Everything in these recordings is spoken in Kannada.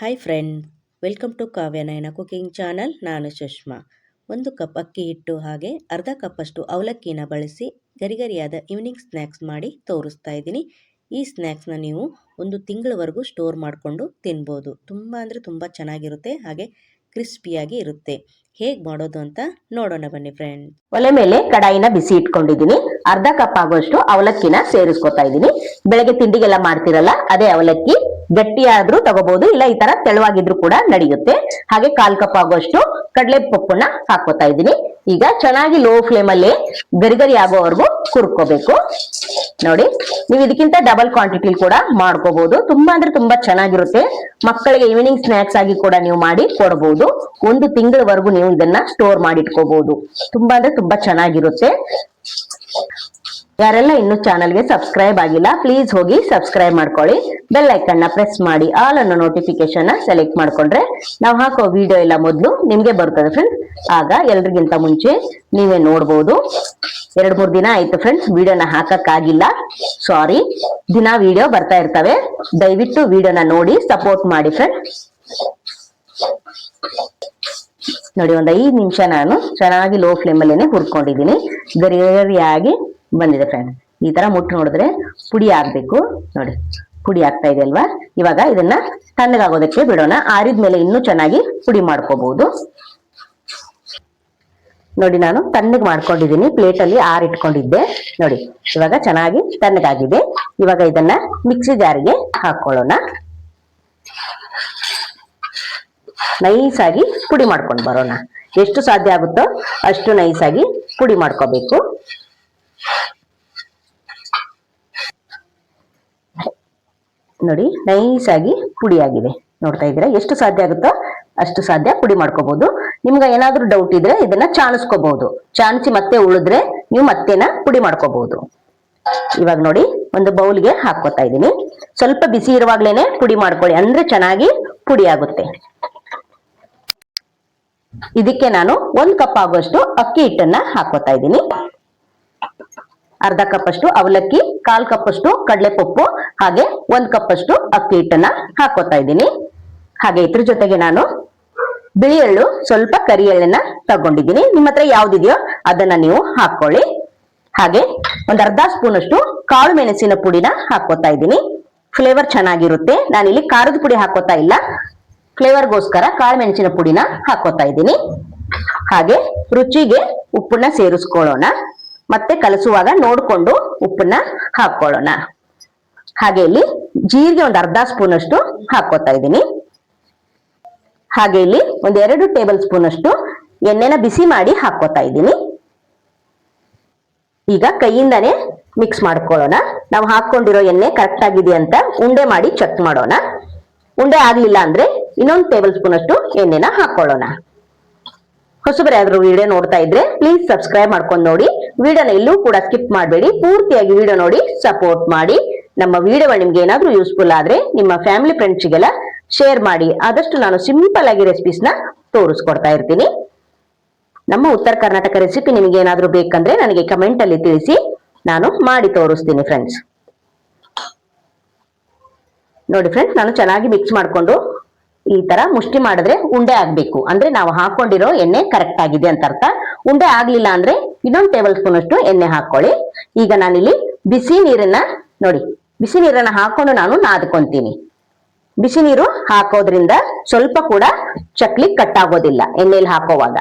Hi friend welcome to Kavyanayana cooking channel ನಾನು ಸುಷ್ಮಾ ಒಂದು ಕಪ್ ಅಕ್ಕಿ ಹಿಟ್ಟು ಹಾಗೆ ಅರ್ಧ ಕಪ್ಪಷ್ಟು ಅವಲಕ್ಕಿನ ಬಳಸಿ ಗರಿಗರಿಯಾದ ಈವ್ನಿಂಗ್ ಸ್ನ್ಯಾಕ್ಸ್ ಮಾಡಿ ತೋರಿಸ್ತಾ ಇದ್ದೀನಿ. ಈ ಸ್ನ್ಯಾಕ್ಸ್ನ ನೀವು ಒಂದು ತಿಂಗಳವರೆಗೂ ಸ್ಟೋರ್ ಮಾಡಿಕೊಂಡು ತಿನ್ಬೋದು. ತುಂಬ ಅಂದರೆ ತುಂಬ ಚೆನ್ನಾಗಿರುತ್ತೆ, ಹಾಗೆ ಕ್ರಿಸ್ಪಿಯಾಗಿ ಇರುತ್ತೆ. ಹೇಗೆ ಮಾಡೋದು ಅಂತ ನೋಡೋಣ ಬನ್ನಿ ಫ್ರೆಂಡ್ ಒಲೆ ಮೇಲೆ ಕಡಾಯಿನ ಬಿಸಿ ಇಟ್ಕೊಂಡಿದ್ದೀನಿ. ಅರ್ಧ ಕಪ್ ಆಗುವಷ್ಟು ಅವಲಕ್ಕಿನ ಸೇರಿಸ್ಕೊತಾ ಇದ್ದೀನಿ. ಬೆಳಗ್ಗೆ ತಿಂಡಿಗೆಲ್ಲ ಮಾಡ್ತಿರಲ್ಲ, ಅದೇ ಅವಲಕ್ಕಿ. ಗಟ್ಟಿಯಾದ್ರೂ ತಗೋಬಹುದು ಇಲ್ಲ ಈ ತರ ತೆಳುವಾಗಿದ್ರು ಕೂಡ ನಡೆಯುತ್ತೆ. ಹಾಗೆ ಕಾಲ್ ಕಪ್ ಆಗುವಷ್ಟು ಕಡಲೆ ಪಪ್ಪನ್ನ ಹಾಕೋತಾ ಇದ್ದೀನಿ. ಈಗ ಚೆನ್ನಾಗಿ ಲೋ ಫ್ಲೇಮ್ ಅಲ್ಲಿ ಗರಿ ಆಗೋವರೆಗೂ ಕುರ್ಕೋಬೇಕು ನೋಡಿ, ನೀವು ಇದಕ್ಕಿಂತ ಡಬಲ್ ಕ್ವಾಂಟಿಟಿ ಕೂಡ ಮಾಡ್ಕೋಬಹುದು ತುಂಬಾ ಅಂದ್ರೆ ತುಂಬಾ ಚೆನ್ನಾಗಿರುತ್ತೆ. ಮಕ್ಕಳಿಗೆ ಈವ್ನಿಂಗ್ ಸ್ನಾಕ್ಸ್ ಆಗಿ ಕೂಡ ನೀವು ಮಾಡಿ ಕೊಡಬಹುದು ಒಂದು ತಿಂಗಳವರೆಗೂ ನೀವು ಇದನ್ನ ಸ್ಟೋರ್ ಮಾಡಿ ಇಟ್ಕೋಬಹುದು ತುಂಬಾ ಅಂದ್ರೆ ತುಂಬಾ ಚೆನ್ನಾಗಿರುತ್ತೆ. ಯಾರೆಲ್ಲ ಇನ್ನು ಚಾನಲ್ಗೆ ಸಬ್ಸ್ಕ್ರೈಬ್ ಆಗಿಲ್ಲ ಪ್ಲೀಸ್ ಹೋಗಿ ಸಬ್ಸ್ಕ್ರೈಬ್ ಮಾಡ್ಕೊಳ್ಳಿ. ಬೆಲ್ ಐಕನ್ನ ಪ್ರೆಸ್ ಮಾಡಿ ಆಲ್ ಅನ್ನೋ ನೋಟಿಫಿಕೇಶನ್ ಸೆಲೆಕ್ಟ್ ಮಾಡ್ಕೊಂಡ್ರೆ ನಾವು ಹಾಕೋ ವಿಡಿಯೋ ಎಲ್ಲ ಮೊದಲು ನಿಮ್ಗೆ ಬರ್ತದೆ ಫ್ರೆಂಡ್ಸ್ ಆಗ ಎಲ್ರಿಗಿಂತ ಮುಂಚೆ ನೀವೇ ನೋಡ್ಬೋದು. ಎರಡ್ ಮೂರ್ ದಿನ ಆಯ್ತು ಫ್ರೆಂಡ್ಸ್ ವಿಡಿಯೋನ ಹಾಕಕ್ಕಾಗಿಲ್ಲ. ಸಾರಿ ದಿನ ವಿಡಿಯೋ ಬರ್ತಾ ಇರ್ತವೆ. ದಯವಿಟ್ಟು ವಿಡಿಯೋನ ನೋಡಿ ಸಪೋರ್ಟ್ ಮಾಡಿ ಫ್ರೆಂಡ್ಸ್ ನೋಡಿ, ಒಂದ್ ಐದು ನಿಮಿಷ ನಾನು ಚೆನ್ನಾಗಿ ಲೋ ಫ್ಲೇಮ್ ಅಲ್ಲೇನೆ ಹುರ್ಕೊಂಡಿದ್ದೀನಿ. ಗರಿ ಗರಿಯಾಗಿ ಬಂದಿದೆ ಫ್ರೆಂಡ್ ಈ ತರ ಮುಟ್ಟು ನೋಡಿದ್ರೆ ಪುಡಿ ಆಗ್ಬೇಕು. ನೋಡಿ, ಪುಡಿ ಆಗ್ತಾ ಇದೆ ಅಲ್ವಾ? ಇವಾಗ ಇದನ್ನ ತಣ್ಣಗಾಗೋದಕ್ಕೆ ಬಿಡೋಣ. ಆರಿದ್ಮೇಲೆ ಇನ್ನೂ ಚೆನ್ನಾಗಿ ಪುಡಿ ಮಾಡ್ಕೋಬಹುದು ನೋಡಿ, ನಾನು ತಣ್ಣಗ್ ಮಾಡ್ಕೊಂಡಿದ್ದೀನಿ. ಪ್ಲೇಟ್ ಅಲ್ಲಿ ಆರ್ ಇಟ್ಕೊಂಡಿದ್ದೆ. ನೋಡಿ, ಇವಾಗ ಚೆನ್ನಾಗಿ ತಣ್ಣಗಾಗಿದೆ. ಇವಾಗ ಇದನ್ನ ಮಿಕ್ಸಿ ಜಾರಿಗೆ ಹಾಕೊಳ್ಳೋಣ. ನೈಸ್ ಆಗಿ ಪುಡಿ ಮಾಡ್ಕೊಂಡು ಬರೋಣ. ಎಷ್ಟು ಸಾಧ್ಯ ಆಗುತ್ತೋ ಅಷ್ಟು ನೈಸ್ ಆಗಿ ಪುಡಿ ಮಾಡ್ಕೋಬೇಕು. ನೋಡಿ ನೈಸ್ ಆಗಿ ಆಗಿದೆ ನೋಡ್ತಾ ಇದ್ದೀರಾ, ಎಷ್ಟು ಸಾಧ್ಯ ಆಗುತ್ತೋ ಅಷ್ಟು ಸಾಧ್ಯ ಪುಡಿ ಮಾಡ್ಕೋಬಹುದು ನಿಮ್ಗೆ ಏನಾದ್ರೂ ಡೌಟ್ ಇದ್ರೆ ಇದನ್ನ ಚಾಣಿಸ್ಕೋಬಹುದು ಚಾಣಿಸಿ ಮತ್ತೆ ಉಳಿದ್ರೆ ನೀವು ಮತ್ತೆನ ಪುಡಿ ಮಾಡ್ಕೋಬಹುದು ಇವಾಗ ನೋಡಿ, ಒಂದು ಬೌಲ್ಗೆ ಹಾಕೋತಾ ಇದ್ದೀನಿ. ಸ್ವಲ್ಪ ಬಿಸಿ ಇರುವಾಗ್ಲೇನೆ ಪುಡಿ ಮಾಡ್ಕೊಳ್ಳಿ. ಅಂದ್ರೆ ಚೆನ್ನಾಗಿ ಪುಡಿ ಆಗುತ್ತೆ. ಇದಕ್ಕೆ ನಾನು ಒಂದ್ ಕಪ್ ಆಗುವಷ್ಟು ಅಕ್ಕಿ ಹಿಟ್ಟನ್ನ ಹಾಕೋತಾ ಇದ್ದೀನಿ. ಅರ್ಧ ಕಪ್ ಅಷ್ಟು ಅವಲಕ್ಕಿ, ಕಾಲ್ ಕಪ್ ಅಷ್ಟು ಕಡಲೆಪಪ್ಪು, ಹಾಗೆ ಒಂದ್ ಕಪ್ ಅಷ್ಟು ಅಕ್ಕಿ ಹಿಟ್ಟನ್ನ ಹಾಕೋತಾ ಇದ್ದೀನಿ. ಹಾಗೆ ಇದ್ರ ಜೊತೆಗೆ ನಾನು ಬಿಳಿ ಎಳ್ಳು, ಸ್ವಲ್ಪ ಕರಿ ಎಳ್ಳನ್ನ ತಗೊಂಡಿದ್ದೀನಿ. ನಿಮ್ಮ ಹತ್ರ ಯಾವ್ದಿದೆಯೋ ಅದನ್ನ ನೀವು ಹಾಕೊಳ್ಳಿ ಹಾಗೆ ಒಂದ್ ಅರ್ಧ ಸ್ಪೂನ್ ಅಷ್ಟು ಕಾಳು ಮೆಣಸಿನ ಪುಡಿನ ಹಾಕೋತಾ ಇದ್ದೀನಿ. ಫ್ಲೇವರ್ ಚೆನ್ನಾಗಿರುತ್ತೆ. ನಾನಿಲ್ಲಿ ಖಾರದ ಪುಡಿ ಹಾಕೋತಾ ಇಲ್ಲ. ಫ್ಲೇವರ್ಗೋಸ್ಕರ ಕಾಳು ಮೆಣಸಿನ ಪುಡಿನ ಹಾಕೋತಾ ಇದ್ದೀನಿ. ಹಾಗೆ ರುಚಿಗೆ ಉಪ್ಪನ್ನ ಸೇರಿಸ್ಕೊಳ್ಳೋಣ. ಮತ್ತೆ ಕಲಸುವಾಗ ನೋಡ್ಕೊಂಡು ಉಪ್ಪನ್ನ ಹಾಕೊಳ್ಳೋಣ ಹಾಗೆ ಇಲ್ಲಿ ಜೀರಿಗೆ ಒಂದು ಅರ್ಧ ಸ್ಪೂನ್ ಅಷ್ಟು ಹಾಕೋತಾ ಇದ್ದೀನಿ. ಹಾಗೆ ಇಲ್ಲಿ ಒಂದ್ ಎರಡು ಟೇಬಲ್ ಸ್ಪೂನ್ ಅಷ್ಟು ಎಣ್ಣೆನ ಬಿಸಿ ಮಾಡಿ ಹಾಕೋತಾ ಇದ್ದೀನಿ. ಈಗ ಕೈಯಿಂದಾನೇ ಮಿಕ್ಸ್ ಮಾಡ್ಕೊಳ್ಳೋಣ. ನಾವು ಹಾಕೊಂಡಿರೋ ಎಣ್ಣೆ ಕರೆಕ್ಟ್ ಆಗಿದೆ ಅಂತ ಉಂಡೆ ಮಾಡಿ ಚೆಕ್ ಮಾಡೋಣ. ಉಂಡೆ ಆಗ್ಲಿಲ್ಲ ಅಂದ್ರೆ ಇನ್ನೊಂದು ಟೇಬಲ್ ಸ್ಪೂನ್ ಅಷ್ಟು ಎಣ್ಣೆನ ಹಾಕೊಳ್ಳೋಣ ಹೊಸಬರೇ ಯಾವ್ದಾದ್ರು ವಿಡಿಯೋ ನೋಡ್ತಾ ಇದ್ರೆ ಪ್ಲೀಸ್ ಸಬ್ಸ್ಕ್ರೈಬ್ ಮಾಡ್ಕೊಂಡು ನೋಡಿ. ವಿಡಿಯೋನ ಎಲ್ಲೂ ಕೂಡ ಸ್ಕಿಪ್ ಮಾಡಬೇಡಿ. ಪೂರ್ತಿಯಾಗಿ ವಿಡಿಯೋ ನೋಡಿ ಸಪೋರ್ಟ್ ಮಾಡಿ. ನಮ್ಮ ವಿಡಿಯೋ ನಿಮ್ಗೆ ಏನಾದ್ರೂ ಯೂಸ್ಫುಲ್ ಆದ್ರೆ ನಿಮ್ಮ ಫ್ಯಾಮಿಲಿ ಫ್ರೆಂಡ್ಸ್ಗೆಲ್ಲ ಶೇರ್ ಮಾಡಿ. ಆದಷ್ಟು ನಾನು ಸಿಂಪಲ್ ಆಗಿ ರೆಸಿಪೀಸ್ನ ತೋರಿಸ್ಕೊಡ್ತಾ ಇರ್ತೀನಿ. ನಮ್ಮ ಉತ್ತರ ಕರ್ನಾಟಕ ರೆಸಿಪಿ ನಿಮಗೆ ಏನಾದ್ರೂ ಬೇಕಂದ್ರೆ ನನಗೆ ಕಮೆಂಟ್ ಅಲ್ಲಿ ತಿಳಿಸಿ. ನಾನು ಮಾಡಿ ತೋರಿಸ್ತೀನಿ ಫ್ರೆಂಡ್ಸ್ ನೋಡಿ ಫ್ರೆಂಡ್ಸ್ ನಾನು ಚೆನ್ನಾಗಿ ಮಿಕ್ಸ್ ಮಾಡ್ಕೊಂಡು ಈ ತರ ಮುಷ್ಟಿ ಮಾಡಿದ್ರೆ ಉಂಡೆ ಆಗ್ಬೇಕು. ಅಂದ್ರೆ ನಾವು ಹಾಕೊಂಡಿರೋ ಎಣ್ಣೆ ಕರೆಕ್ಟ್ ಆಗಿದೆ ಅಂತ ಅರ್ಥ. ಉಂಡೆ ಆಗ್ಲಿಲ್ಲ ಅಂದ್ರೆ ಇನ್ನೊಂದು ಟೇಬಲ್ ಸ್ಪೂನ್ ಅಷ್ಟು ಎಣ್ಣೆ ಹಾಕೊಳ್ಳಿ ಈಗ ನಾನಿಲ್ಲಿ ಬಿಸಿ ನೀರನ್ನ ನೋಡಿ, ಬಿಸಿ ನೀರನ್ನ ಹಾಕೊಂಡು ನಾನು ನಾದ್ಕೊಂತೀನಿ. ಬಿಸಿ ನೀರು ಹಾಕೋದ್ರಿಂದ ಸ್ವಲ್ಪ ಕೂಡ ಚಕ್ಲಿ ಕಟ್ ಆಗೋದಿಲ್ಲ ಎಣ್ಣೆಲಿ ಹಾಕೋವಾಗ.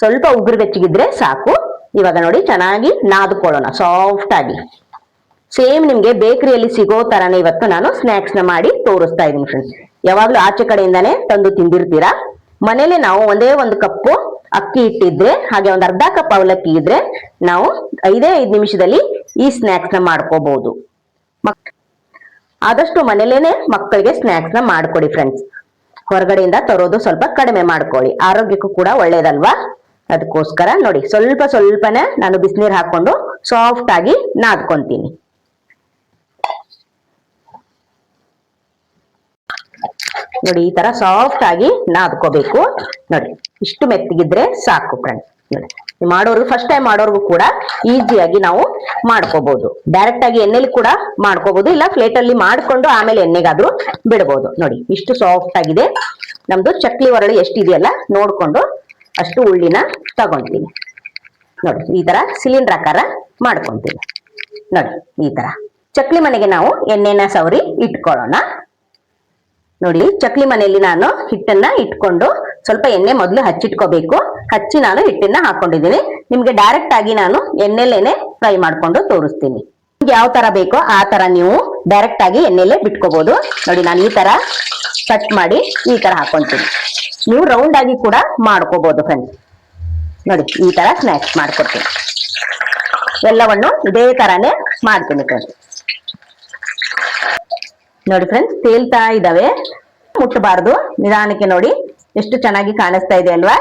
ಸ್ವಲ್ಪ ಉಗುರು ಬೆಚ್ಚಗಿದ್ರೆ ಸಾಕು. ಇವಾಗ ನೋಡಿ ಚೆನ್ನಾಗಿ ನಾದ್ಕೊಳ್ಳೋಣ ಸಾಫ್ಟ್ ಆಗಿ. ಸೇಮ್ ನಿಮ್ಗೆ ಬೇಕರಿಯಲ್ಲಿ ಸಿಗೋ ತರಾನೇ ಇವತ್ತು ನಾನು ಸ್ನಾಕ್ಸ್ನ ಮಾಡಿ ತೋರಿಸ್ತಾ ಇದ್ದೀನಿ ಫ್ರೆಂಡ್ಸ್ ಯಾವಾಗ್ಲೂ ಆಚೆ ಕಡೆಯಿಂದಾನೇ ತಂದು ತಿಂದಿರ್ತೀರಾ? ಮನೇಲೆ ನಾವು ಒಂದೇ ಒಂದು ಕಪ್ಪು ಅಕ್ಕಿ ಇಟ್ಟಿದ್ರೆ, ಹಾಗೆ ಒಂದು ಅರ್ಧ ಕಪ್ ಅವಲಕ್ಕಿ ಇದ್ರೆ, ನಾವು ಐದೇ ಐದು ನಿಮಿಷದಲ್ಲಿ ಈ ಸ್ನಾಕ್ಸ್ನ ಮಾಡ್ಕೋಬಹುದು ಆದಷ್ಟು ಮನೇಲೇನೆ ಮಕ್ಕಳಿಗೆ ಸ್ನಾಕ್ಸ್ನ ಮಾಡ್ಕೊಡಿ ಫ್ರೆಂಡ್ಸ್ ಹೊರಗಡೆಯಿಂದ ತರೋದು ಸ್ವಲ್ಪ ಕಡಿಮೆ ಮಾಡ್ಕೊಳ್ಳಿ ಆರೋಗ್ಯಕ್ಕೂ ಕೂಡ ಒಳ್ಳೇದಲ್ವಾ? ಅದಕ್ಕೋಸ್ಕರ ನೋಡಿ, ಸ್ವಲ್ಪ ಸ್ವಲ್ಪನೇ ನಾನು ಬಿಸಿನೀರು ಹಾಕೊಂಡು ಸಾಫ್ಟ್ ಆಗಿ ನಾದ್ಕೊಂತೀನಿ. ನೋಡಿ, ಈ ತರ ಸಾಫ್ಟ್ ಆಗಿ ನಾದ್ಕೋಬೇಕು. ನೋಡಿ, ಇಷ್ಟು ಮೆತ್ತಗಿದ್ರೆ ಸಾಕು ಫ್ರೆಂಡ್ಸ್. ನೋಡಿ ಮಾಡೋರ್ಗು ಫಸ್ಟ್ ಟೈಮ್ ಮಾಡೋರ್ಗು ಕೂಡ ಈಸಿಯಾಗಿ ನಾವು ಮಾಡ್ಕೋಬಹುದು ಡೈರೆಕ್ಟ್ ಆಗಿ ಎಣ್ಣೆಲಿ ಕೂಡ ಮಾಡ್ಕೋಬಹುದು ಇಲ್ಲ ಪ್ಲೇಟ್ ಅಲ್ಲಿ ಮಾಡ್ಕೊಂಡು ಆಮೇಲೆ ಎಣ್ಣೆಗಾದ್ರೂ ಬಿಡಬಹುದು ನೋಡಿ, ಇಷ್ಟು ಸಾಫ್ಟ್ ಆಗಿದೆ. ನಮ್ದು ಚಕ್ಲಿ ಒರಳು ಎಷ್ಟಿದೆಯಲ್ಲ, ನೋಡ್ಕೊಂಡು ಅಷ್ಟು ಉಳ್ಳಿನ ತಗೊಂತೀನಿ ನೋಡಿ, ಈ ತರ ಸಿಲಿಂಡರ್ ಆಕಾರ ಮಾಡ್ಕೊಂತೀನಿ ನೋಡಿ, ಈ ತರ. ಚಕ್ಲಿ ಮನೆಗೆ ನಾವು ಎಣ್ಣೆನ ಸವರಿ ಇಟ್ಕೊಳ್ಳೋಣ. ನೋಡಿ, ಚಕ್ಲಿ ಮನೆಯಲ್ಲಿ ನಾನು ಹಿಟ್ಟನ್ನ ಇಟ್ಕೊಂಡು ಸ್ವಲ್ಪ ಎಣ್ಣೆ ಮೊದಲು ಹಚ್ಚಿಟ್ಕೋಬೇಕು. ಹಚ್ಚಿ ನಾನು ಹಿಟ್ಟನ್ನ ಹಾಕೊಂಡಿದ್ದೀನಿ. ನಿಮ್ಗೆ ಡೈರೆಕ್ಟ್ ಆಗಿ ನಾನು ಎಣ್ಣೆಲೇನೆ ಫ್ರೈ ಮಾಡ್ಕೊಂಡು ತೋರಿಸ್ತೀನಿ. ನಿಮ್ಗೆ ಯಾವ ತರ ಬೇಕೋ ಆ ತರ ನೀವು ಡೈರೆಕ್ಟ್ ಆಗಿ ಎಣ್ಣೆಲೆ ಬಿಟ್ಕೋಬಹುದು ನೋಡಿ, ನಾನು ಈ ತರ ಕಟ್ ಮಾಡಿ ಈ ತರ ಹಾಕೊಂತೀನಿ. ನೀವು ರೌಂಡ್ ಆಗಿ ಕೂಡ ಮಾಡ್ಕೋಬಹುದು ಫ್ರೆಂಡ್ಸ್ ನೋಡಿ, ಈ ತರ ಸ್ನ್ಯಾಕ್ಸ್ ಮಾಡ್ಕೊಡ್ತೀನಿ. ಎಲ್ಲವನ್ನು ಇದೇ ತರಾನೇ ಮಾಡ್ತೀನಿ ಫ್ರೆಂಡ್ಸ್ ನೋಡಿ ಫ್ರೆಂಡ್ಸ್ ತೇಲ್ತಾ ಇದಾವೆ ಮುಟ್ಟಬಾರ್ದು. ನಿಧಾನಕ್ಕೆ ನೋಡಿ. ಎಷ್ಟು ಚೆನ್ನಾಗಿ ಕಾಣಿಸ್ತಾ ಇದೆ ಅಲ್ವಾ?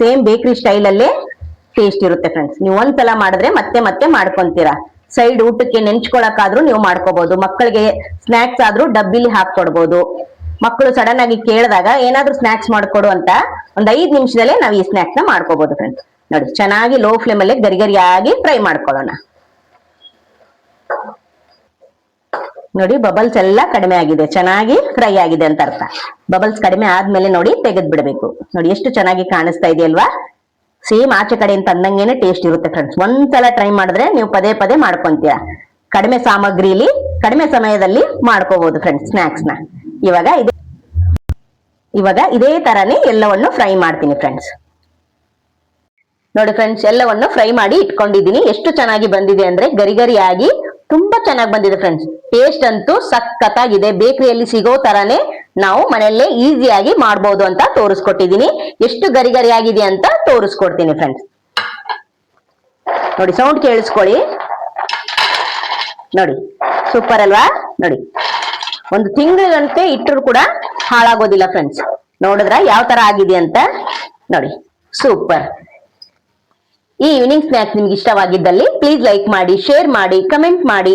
ಸೇಮ್ ಬೇಕರಿ ಸ್ಟೈಲ್ ಅಲ್ಲೇ ಟೇಸ್ಟ್ ಇರುತ್ತೆ ಫ್ರೆಂಡ್ಸ್ ನೀವು ಒಂದ್ಸಲ ಮಾಡಿದ್ರೆ ಮತ್ತೆ ಮತ್ತೆ ಮಾಡ್ಕೊಂತೀರಾ. ಸೈಡ್ ಊಟಕ್ಕೆ ನೆಂಚ್ಕೊಳಕಾದ್ರೂ ನೀವು ಮಾಡ್ಕೋಬಹುದು ಮಕ್ಕಳಿಗೆ ಸ್ನಾಕ್ಸ್ ಆದ್ರೂ ಡಬ್ಬಿಲಿ ಹಾಕೊಡ್ಬೋದು ಮಕ್ಕಳು ಸಡನ್ ಆಗಿ ಕೇಳಿದಾಗ ಏನಾದ್ರೂ ಸ್ನಾಕ್ಸ್ ಮಾಡ್ಕೊಡು ಅಂತ ಒಂದ್ ಐದ್ ನಿಮಿಷದಲ್ಲೇ ನಾವು ಈ ಸ್ನಾಕ್ಸ್ನ ಮಾಡ್ಕೋಬಹುದು ಫ್ರೆಂಡ್ಸ್ ನೋಡಿ, ಚೆನ್ನಾಗಿ ಲೋ ಫ್ಲೇಮ್ ಅಲ್ಲೇ ಗರಿಗರಿಯಾಗಿ ಫ್ರೈ ಮಾಡ್ಕೊಳ್ಳೋಣ. ನೋಡಿ ಬಬಲ್ಸ್ ಎಲ್ಲ ಕಡಿಮೆ ಆಗಿದೆ. ಚೆನ್ನಾಗಿ ಫ್ರೈ ಆಗಿದೆ ಅಂತ ಅರ್ಥ. ಬಬಲ್ಸ್ ಕಡಿಮೆ ಆದ್ಮೇಲೆ ನೋಡಿ, ತೆಗೆದ್ ಬಿಡಬೇಕು. ನೋಡಿ, ಎಷ್ಟು ಚೆನ್ನಾಗಿ ಕಾಣಿಸ್ತಾ ಇದೆಯಲ್ವಾ ಸೇಮ್ ಆಚೆ ಅಂತ ಅಂದಂಗೆನೆ ಟೇಸ್ಟ್ ಇರುತ್ತೆ ಫ್ರೆಂಡ್ಸ್ ಒಂದ್ಸಲ ಟ್ರೈ ಮಾಡಿದ್ರೆ ನೀವು ಪದೇ ಪದೇ ಮಾಡ್ಕೊಂತೀರಾ. ಕಡಿಮೆ ಸಾಮಗ್ರಿಲಿ, ಕಡಿಮೆ ಸಮಯದಲ್ಲಿ ಮಾಡ್ಕೋಬಹುದು ಫ್ರೆಂಡ್ಸ್ ಸ್ನಾಕ್ಸ್ನ. ಇವಾಗ ಇದೆ ಇವಾಗ ಇದೇ ತರಾನೇ ಎಲ್ಲವನ್ನು ಫ್ರೈ ಮಾಡ್ತೀನಿ ಫ್ರೆಂಡ್ಸ್ ನೋಡಿ ಫ್ರೆಂಡ್ಸ್ ಎಲ್ಲವನ್ನು ಫ್ರೈ ಮಾಡಿ ಇಟ್ಕೊಂಡಿದ್ದೀನಿ. ಎಷ್ಟು ಚೆನ್ನಾಗಿ ಬಂದಿದೆ ಅಂದ್ರೆ ಗರಿ ಗರಿಯಾಗಿ ತುಂಬಾ ಚೆನ್ನಾಗಿ ಬಂದಿದೆ ಫ್ರೆಂಡ್ಸ್ ಟೇಸ್ಟ್ ಅಂತೂ ಸಖತ್ತಾಗಿದೆ. ಬೇಕರಿಯಲ್ಲಿ ಸಿಗೋ ತರಾನೇ ನಾವು ಮನೆಯಲ್ಲೇ ಈಸಿಯಾಗಿ ಮಾಡ್ಬೋದು ಅಂತ ತೋರಿಸ್ಕೊಟ್ಟಿದ್ದೀನಿ. ಎಷ್ಟು ಗರಿ ಗರಿ ಆಗಿದೆ ಅಂತ ತೋರಿಸ್ಕೊಡ್ತೀನಿ ಫ್ರೆಂಡ್ಸ್ ನೋಡಿ ಸೌಂಡ್ ಕೇಳಿಸ್ಕೊಳ್ಳಿ. ನೋಡಿ ಸೂಪರ್ ಅಲ್ವಾ? ನೋಡಿ, ಒಂದು ತಿಂಗಳಂತೆ ಇಟ್ಟರು ಕೂಡ ಹಾಳಾಗೋದಿಲ್ಲ ಫ್ರೆಂಡ್ಸ್ ನೋಡಿದ್ರ? ಯಾವ ತರ ಆಗಿದೆ ಅಂತ? ನೋಡಿ ಸೂಪರ್ ಈ ಈವ್ನಿಂಗ್ ಸ್ನ್ಯಾಕ್ಸ್ ನಿಮ್ಗೆ ಇಷ್ಟವಾಗಿದ್ದಲ್ಲಿ ಪ್ಲೀಸ್ ಲೈಕ್ ಮಾಡಿ ಶೇರ್ ಮಾಡಿ ಕಮೆಂಟ್ ಮಾಡಿ.